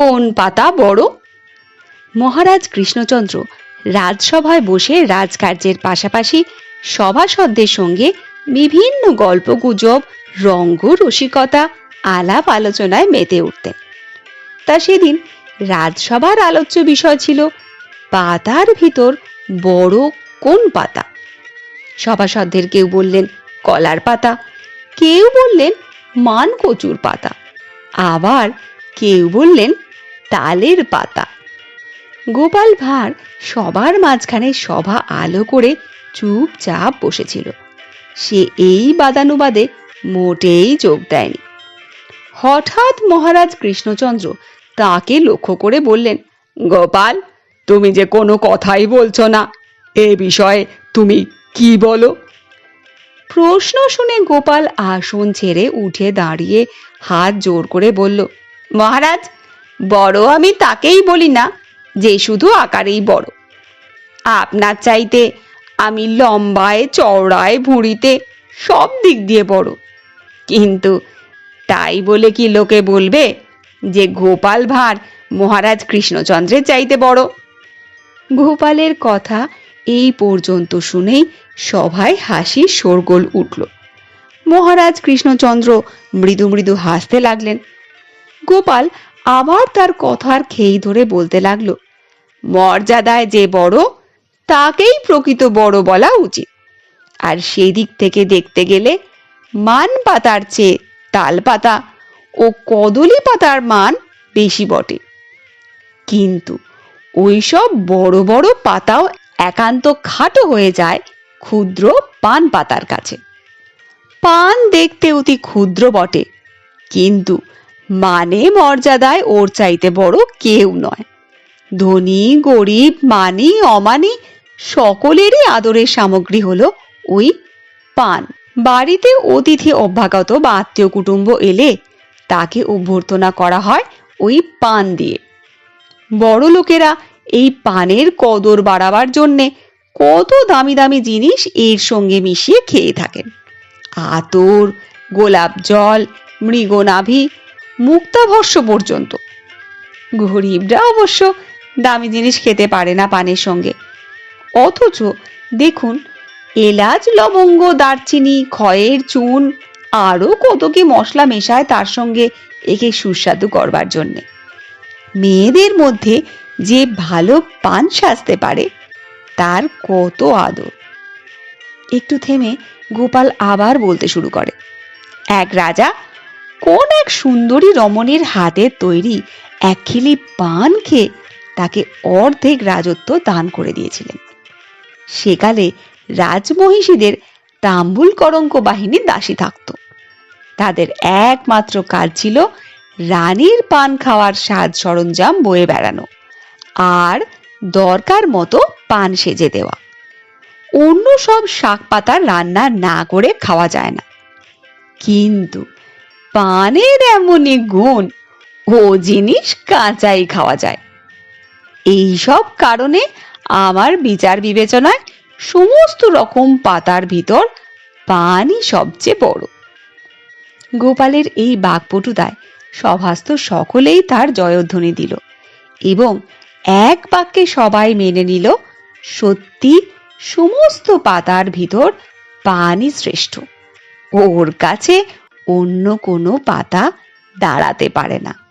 কোন পাতা বড়? মহারাজ কৃষ্ণচন্দ্র রাজসভায় বসে রাজকার্যের পাশাপাশি সভাসদদের সঙ্গে বিভিন্ন গল্পগুজব রঙ্গ রসিকতা, আলাপ আলোচনায় মেতে উঠতেন। তা সেদিন রাজসভার আলোচ্য বিষয় ছিল পাতার ভিতর বড় কোন পাতা? সভাসদদের কেউ বললেন কলার পাতা, কেউ বললেন মান কচুর পাতা, আবার কেউ বললেন তালের পাতা। গোপাল ভাঁড় সবার মাঝখানে সভা আলো করে চুপচাপ বসেছিল। সে এই বাদানুবাদে মোটেই যোগ দেয়নি। হঠাৎ মহারাজ কৃষ্ণচন্দ্র তাকে লক্ষ্য করে বললেন, গোপাল, তুমি যে কোনো কথাই বলছো না। এ বিষয়ে তুমি কি বলো? প্রশ্ন শুনে গোপাল আসন ছেড়ে উঠে দাঁড়িয়ে হাত জোর করে বলল, মহারাজ বড় আমি তাকেই বলি না যে শুধু আকারেই বড়। আপনার চাইতে আমি লম্বায়, চওড়ায়, ভুঁড়িতে সব দিক দিয়ে বড়। কিন্তু তাই বলে কি লোকে বলবে যে গোপাল ভাঁড় মহারাজ কৃষ্ণচন্দ্রের চাইতে বড়? গোপালের কথা এই পর্যন্ত শুনেই সভায় হাসি শোরগোল উঠল। মহারাজ কৃষ্ণচন্দ্র মৃদু মৃদু হাসতে লাগলেন। গোপাল আবার তার কথার খেই ধরে বলতে লাগল, মর্যাদায় যে বড়, তাকেই প্রকৃত বড় বলা উচিত। আর সেই দিক থেকে দেখতে গেলে মান পাতার চেয়ে তাল পাতা ও কদলি পাতার মান বেশি বটে। কিন্তু ওইসব বড় বড় পাতাও একান্ত খাটো হয়ে যায় ক্ষুদ্র পান পাতার কাছে। পান দেখতে অতি ক্ষুদ্র বটে, কিন্তু মানে মর্যাদায় ওর চাইতে বড় কেউ নয়। ধনী, গরিব, মানি, অমানি, সকলেরই আদরের সামগ্রী হলো ওই পান। বাড়িতে অতিথি অভ্যাগত বা আত্মীয় কুটুম্ব এলে তাকে অভ্যর্থনা করা হয় ওই পান দিয়ে। বড় লোকেরা এই পানের কদর বাড়াবার জন্যে কত দামি দামি জিনিস এর সঙ্গে মিশিয়ে খেয়ে থাকেন। আতর, গোলাপ জল, মৃগনাভি মুক্তাভস্য পর্যন্ত। গরিবরা অবশ্য দামি জিনিস খেতে পারে না পানের সঙ্গে। অথচ দেখুন, এলাচ, লবঙ্গ, দারচিনি, খয়ের, চুন, আরও কত কি মশলা মেশায় তার সঙ্গে একে সুস্বাদু করবার জন্যে। মেয়েদের মধ্যে যে ভালো পান সাজতে পারে, তার কত আদর। একটু থেমে গোপাল আবার বলতে শুরু করে, এক রাজা কোন এক সুন্দরী রমণীর হাতের তৈরি এক খিলি পান খেয়ে তাকে অর্ধেক রাজত্ব দান করে দিয়েছিলেন। সেকালে রাজমহিষীদের তাম্বুল করঙ্ক বাহিনীর দাসী থাকত। তাদের একমাত্র কাজ ছিল রানীর পান খাওয়ার সাজ সরঞ্জাম বয়ে বেড়ানো আর দরকার মতো পান সেজে দেওয়া। অন্য সব শাক পাতা রান্না না করে খাওয়া যায় না। কিন্তু পানের এমনই গুণ, ও জিনিস কাঁচাই খাওয়া যায়। এই সব কারণে আমার বিচার বিবেচনায় সমস্ত রকম পাতার ভিতর পানই সবচেয়ে বড়। গোপালের এই বাকপটুতায় সভাস্থ সকলেই তার জয়ধ্বনি দিল এবং এক বাক্যে সবাই মেনে নিল, সত্যি সমস্ত পাতার ভিতর পানই শ্রেষ্ঠ। ওর কাছে অন্য কোনো পাতা দাঁড়াতে পারে না।